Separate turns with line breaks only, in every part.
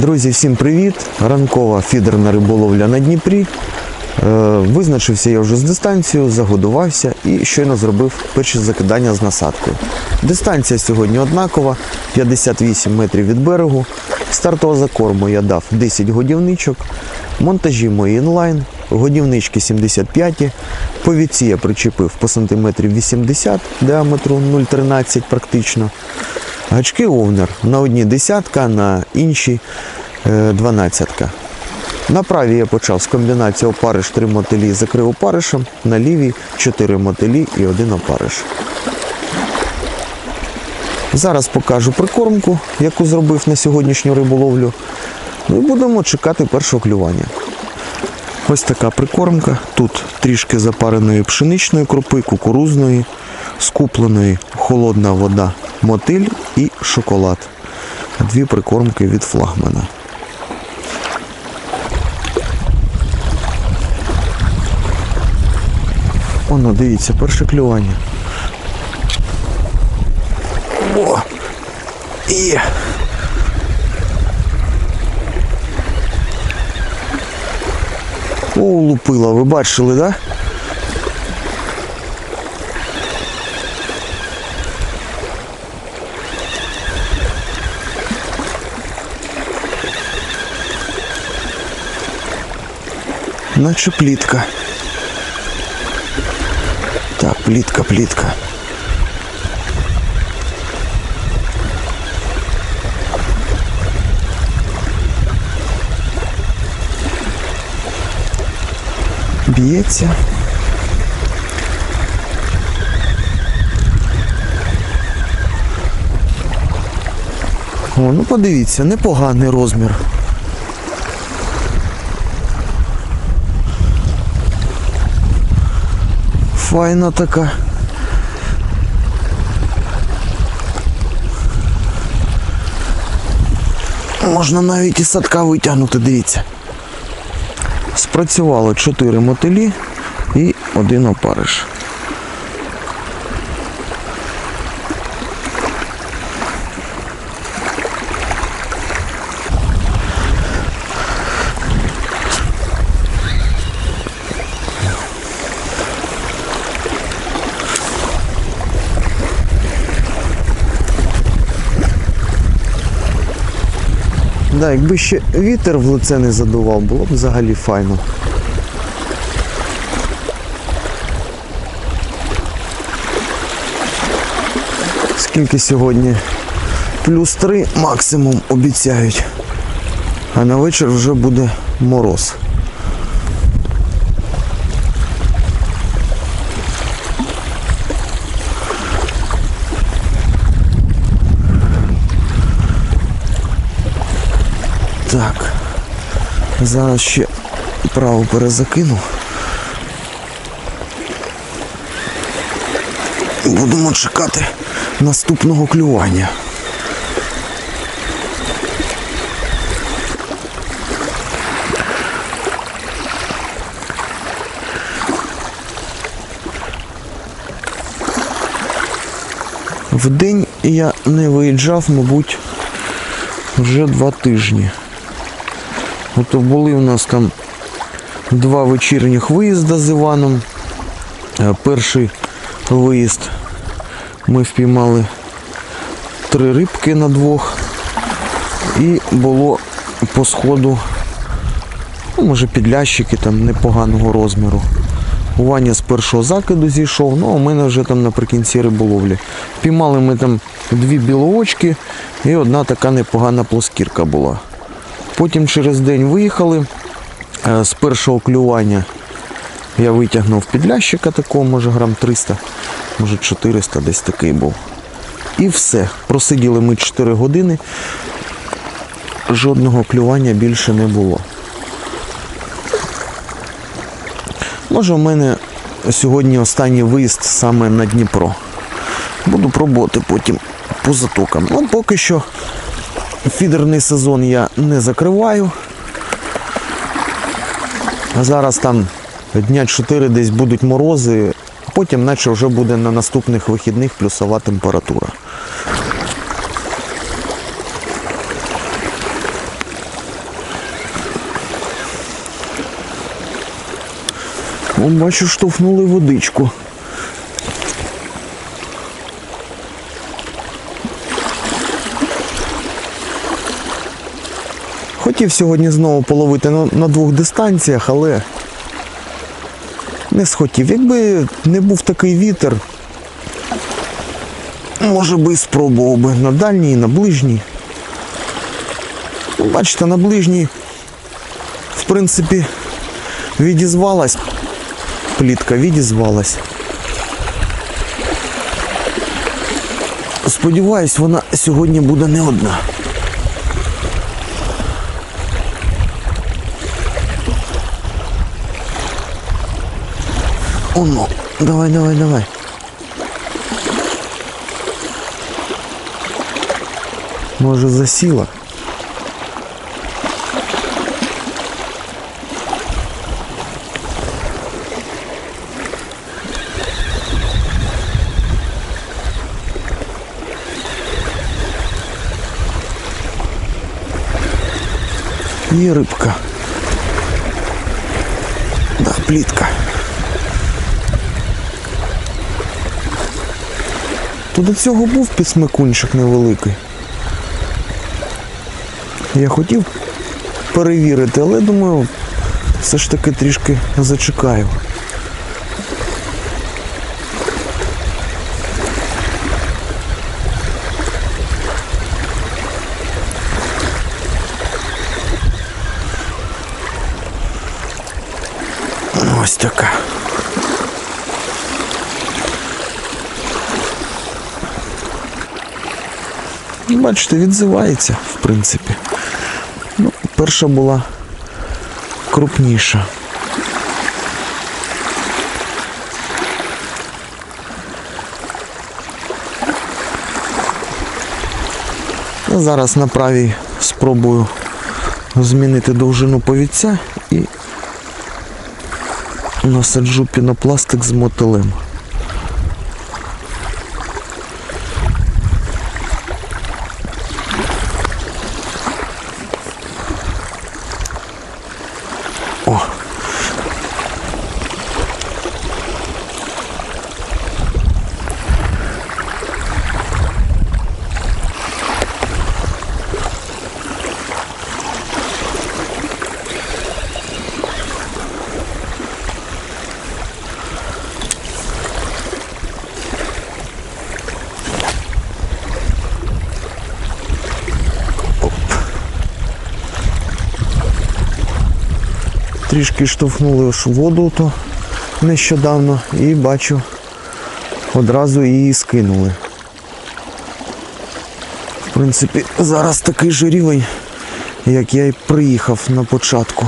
Друзі, всім привіт! Ранкова фідерна риболовля на Дніпрі. Е, Визначився я вже з дистанцією, загодувався і щойно зробив перші закидання з насадкою. Дистанція сьогодні однакова, 58 метрів від берегу. Стартова закорму я дав 10 годівничок, монтажі мої інлайн, годівнички 75, повідці я причепив по сантиметрів 80 діаметру 0,13 практично. Гачки овнер на одній десятка, на іншій е, дванадцятка. На правій я почав з комбінації опариш 3 мотилі закрив опаришем, на лівій 4 мотилі і один опариш. Зараз покажу прикормку, яку зробив на сьогоднішню риболовлю. Ну і будемо чекати першого клювання. Ось така прикормка. Тут трішки запареної пшеничної крупи, кукурузної, скупленої холодна вода, мотиль і шоколад. Дві прикормки від флагмана. Оно, дивіться, перше клювання. О! Є! О, лупила, ви бачили, так? Да? Наче плітка. Так, плітка, плітка. Б'ється. О, ну подивіться, непоганий розмір. Файна така. Можна навіть із садка витягнути, дивіться. Спрацювало 4 мотилі і один опариш. Да, якби ще вітер в лице не задував, було б взагалі файно. Скільки сьогодні? Плюс 3 максимум обіцяють. А на вечір вже буде мороз. Зараз ще право перезакину. Будемо чекати наступного клювання. Вдень я не виїжджав, мабуть, вже два тижні. Ото були у нас там два вечірніх виїзди з Іваном. Е, Перший виїзд ми впіймали три рибки на двох. І було по сходу, ну, може підлящики там непоганого розміру. Ваня з першого закиду зійшов, ну а у мене вже там наприкінці риболовлі. Піймали ми там дві білоочки і одна така непогана плоскірка була. Потім через день виїхали. Е, З першого клювання я витягнув підлящика такого, може грам 300, може 400 десь такий був. І все. Просиділи ми 4 години. Жодного клювання більше не було. Може, у мене сьогодні останній виїзд саме на Дніпро. Буду пробувати потім по затокам. Ну, поки що Фідерний сезон я не закриваю. Зараз там дня 4 десь будуть морози, потім наче вже буде на наступних вихідних плюсова температура. Бачу, штовхнули водичку. Хотів сьогодні знову половити на, двох дистанціях, але не схотів. Якби не був такий вітер, може би спробував би на дальній, на ближній. Бачите, на ближній, в принципі, відізвалась. Плітка відізвалась. Сподіваюсь, вона сьогодні буде не одна. Оно, давай, давай, давай. Може засіла? Є рибка. Да, плітка. То до цього був підсмикунчик невеликий. Я хотів перевірити, але думаю, все ж таки трішки зачекаю. Ось така. Бачите, відзивається, в принципі. Ну, перша була крупніша. Зараз на правій спробую змінити довжину повідця і насаджу пінопластик з мотилем. Трішки штовхнули ж воду то нещодавно і бачу, одразу її скинули. В принципі, зараз такий же рівень, як я й приїхав на початку.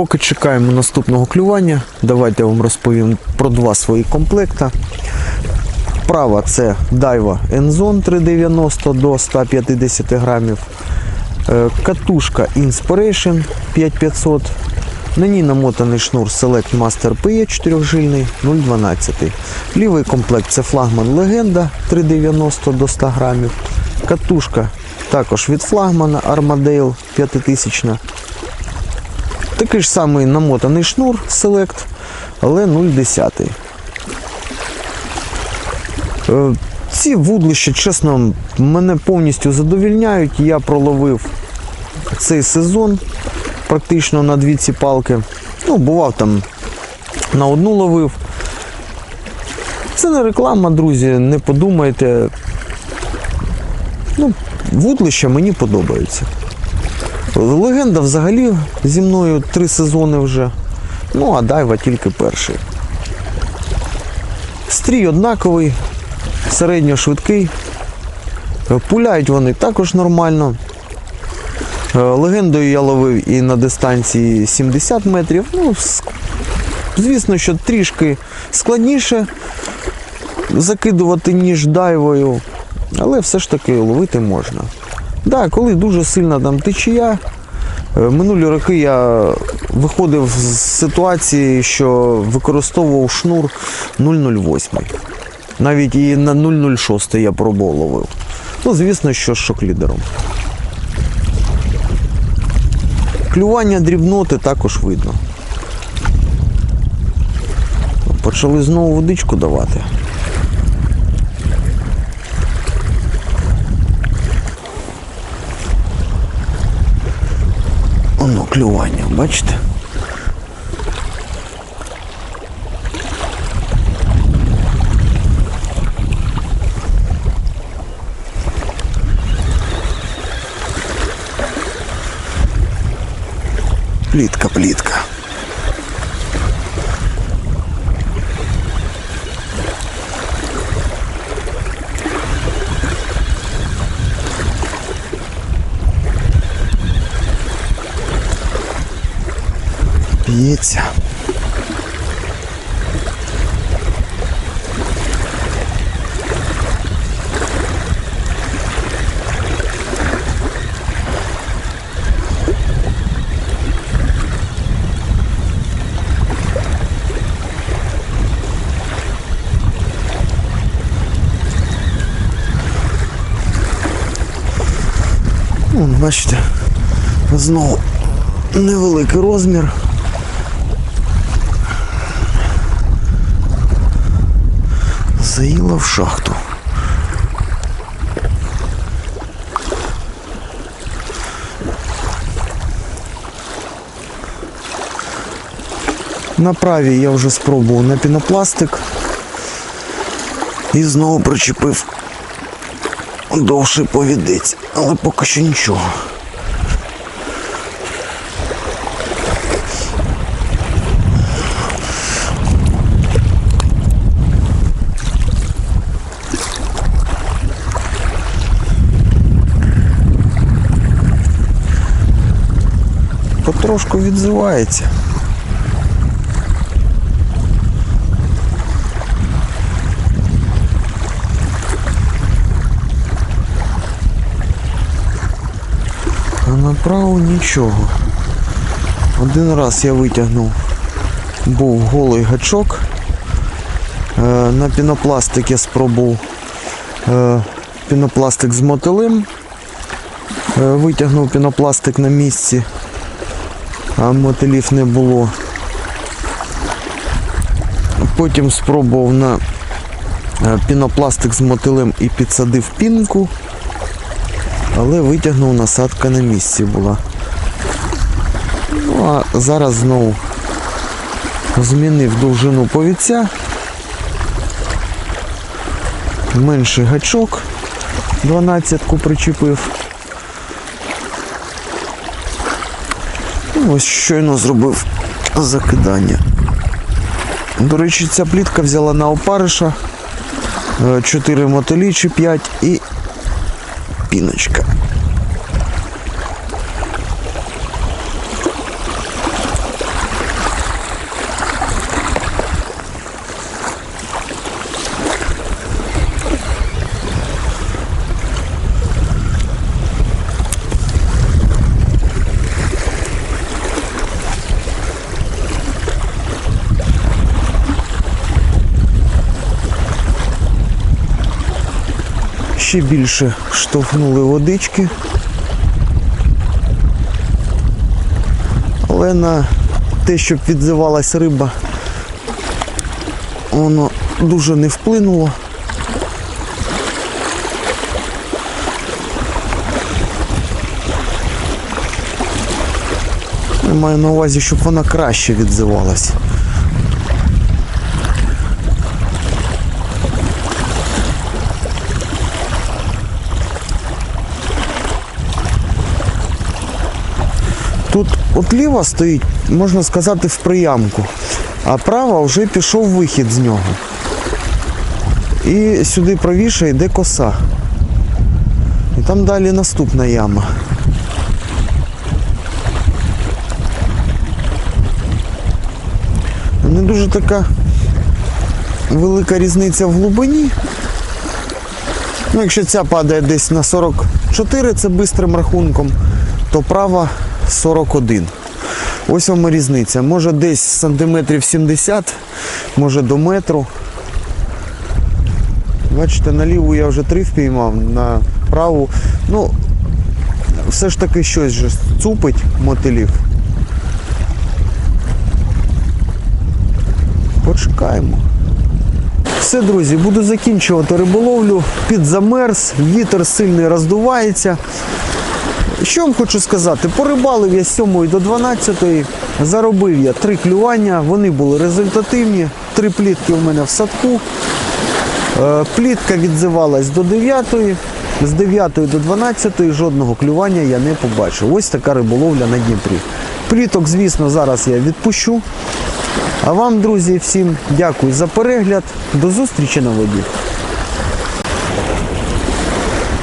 Поки чекаємо наступного клювання, давайте я вам розповім про два свої комплекта. Права це Daiwa Enzone 390 до 150 грамів. Е, Катушка Inspiration 5500. На ній намотаний шнур Select Master PE 4-жильний 0,12. Лівий комплект це флагман Легенда 390 до 100 грамів. Катушка також від флагмана Armadale 5000 Такий ж самий намотаний шнур Select, але 0,10. Е, Ці вудлища, чесно, мене повністю задовільняють. Я проловив цей сезон практично на дві ці палки. Ну, бував там на одну ловив. Це не реклама, друзі, не подумайте. Ну, вудлища мені подобаються. Легенда взагалі зі мною три сезони вже. Ну, а Дайва тільки перший. Стрій однаковий, середньошвидкий. Е, Пуляють вони також нормально. Е, Легендою я ловив і на дистанції 70 метрів. Ну, звісно, що трішки складніше закидувати, ніж дайвою, але все ж таки ловити можна. Да, коли дуже сильна там течія, Е, Минулі роки я виходив з ситуації, що використовував шнур 008. Навіть і на 006 я пробував ловив. Ну, звісно, що з шок-лідером. Клювання дрібноти також видно. Почали знову водичку давати. Оно клювання, бачите? Плітка, плітка. П'ється. Вон, бачите, знову невеликий розмір. Заїла в шахту. На правій я вже спробував на пінопластик і знову причепив довший повідець, але поки що нічого. Потрошку відзивається. А направо нічого. Один раз я витягнув, був голий гачок. Е, На пінопластик я спробував е, пінопластик з мотилем. Е, Витягнув пінопластик на місці, а мотилів не було. Потім спробував на е, пінопластик з мотилем і підсадив пінку але витягнув насадка на місці була. Ну а зараз знову змінив довжину повідця. Менший гачок 12-ку причепив. Ось щойно зробив закидання. До речі, ця плітка взяла на опариша 4 мотилі чи 5 і піночка. Ще більше штовхнули водички. Але на те, щоб відзивалась риба, воно дуже не вплинуло. Я маю на увазі, щоб вона краще відзивалась. Тут от ліва стоїть, можна сказати, в приямку, а права вже пішов вихід з нього. І сюди правіше йде коса. І там далі наступна яма. Не дуже така велика різниця в глибині. Ну, якщо ця падає десь на 44, це бистрим рахунком, то права 41. Ось вам різниця. Може десь сантиметрів 70, може до метру. Бачите, на ліву я вже три впіймав, на праву. Ну, все ж таки щось же цупить мотилів. Почекаємо. Все, друзі, буду закінчувати риболовлю. Під замерз, вітер сильний роздувається. Що вам хочу сказати? Порибалив я з 7 до 12, заробив я три клювання, вони були результативні. Три плітки у мене в садку. Е, Плітка відзивалась до 9, з 9 до 12 жодного клювання я не побачив. Ось така риболовля на Дніпрі. Пліток, звісно, зараз я відпущу. А вам, друзі, всім дякую за перегляд. До зустрічі на воді.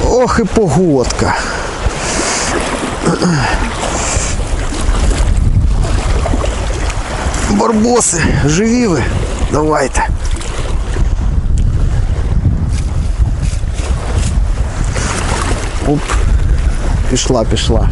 Ох і погодка. Барбоси, живі ви? Давайте. Оп. Пішла, пішла.